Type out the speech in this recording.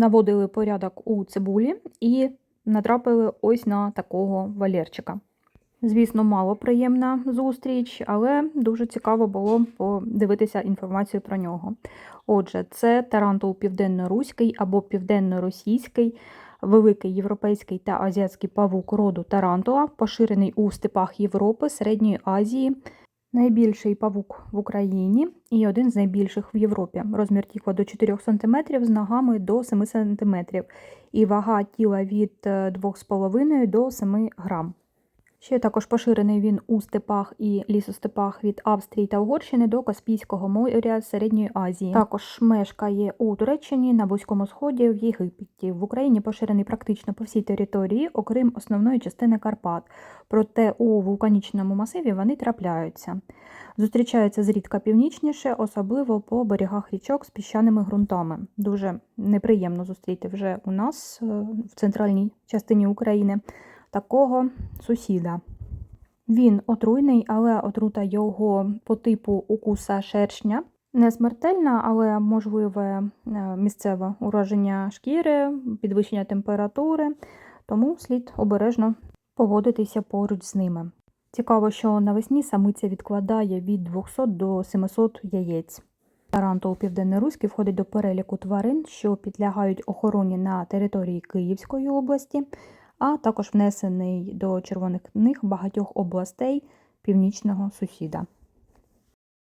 наводили порядок у цибулі і натрапили ось на такого валерчика. Звісно, мало приємна зустріч, але дуже цікаво було подивитися інформацію про нього. Отже, це тарантул південно-руський або південно-російський, великий європейський та азіатський павук роду тарантула, поширений у степах Європи, Середньої Азії. Найбільший павук в Україні і один з найбільших в Європі. Розмір тіла до 4 см з ногами до 7 см і вага тіла від е, 2,5 до 7 грам. Ще також поширений він у степах і лісостепах від Австрії та Угорщини до Каспійського моря Середньої Азії. Також мешкає у Туреччині, на Близькому Сході, в Єгипті. В Україні поширений практично по всій території, окрім основної частини Карпат. Проте у вулканічному масиві вони трапляються. Зустрічаються зрідка північніше, особливо по берегах річок з піщаними ґрунтами. Дуже неприємно зустріти вже у нас е, в центральній частині України такого сусіда. Він отруйний, але отрута його по типу укуса шершня. Не смертельна, але можливе е, місцеве ураження шкіри, підвищення температури, тому слід обережно поводитися поруч з ними. Цікаво, що навесні самиця відкладає від 200 до 700 яєць. Тарантул південноруський входить до переліку тварин, що підлягають охороні на території Київської області, а також внесений до червоних книг багатьох областей північного сусіда.